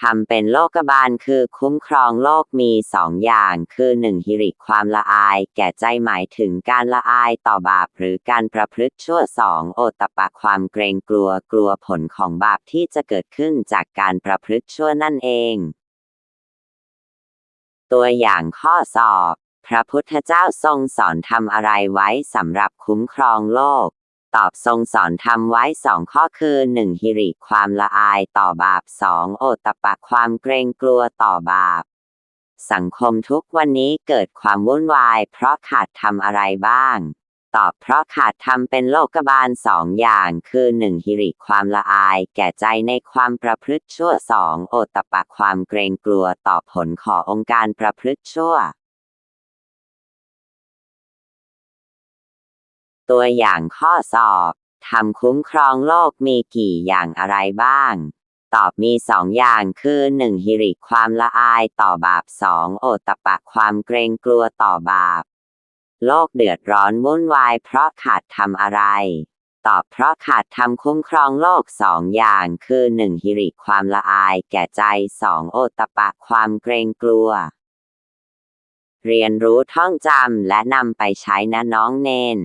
ทำเป็นโลกบาลคือคุ้มครองโลกมีสองอย่างคือหนึ่งฮิริความละอาย แก่ใจหมายถึงการละอายต่อบาปหรือการประพฤติชั่วสองโอตตปปะความเกรงกลัวกลัวผลของบาปที่จะเกิดขึ้นจากการประพฤติชั่วนั่นเอง ตัวอย่างข้อสอบ พระพุทธเจ้าทรงสอนทำอะไรไว้สำหรับคุ้มครองโลก ตอบทรงสอนทำไว้สองข้อคือหนึ่งฮิริความละอายต่อบาปสองโอตปะความเกรงกลัวต่อบาป สังคมทุกวันนี้เกิดความวุ่นวาย เพราะขาดทำอะไรบ้าง ตอบเพราะขาดทำเป็นโลกบาลสองอย่างคือหนึ่งฮิริความละอาย แก่ใจในความประพฤติชั่วสองโอตตปปะความเกรงกลัวต่อผลขององค์การประพฤติชั่ว ตัวอย่างข้อสอบทำคุ้มครองโลกมีกี่อย่างอะไรบ้าง ตอบมีสองอย่างคือหนึ่งฮิริความละอายต่อบาปสองโอตตปะความเกรงกลัวต่อบาป โลกเดือดร้อนวุ่นวายเพราะขาดทำอะไร ตอบเพราะขาดทำคุ้มครองโลกสองอย่างคือหนึ่งฮิริความละอายแก่ใจสองโอตตปปะความเกรงกลัว เรียนรู้ท่องจำและนำไปใช้นะน้องเนน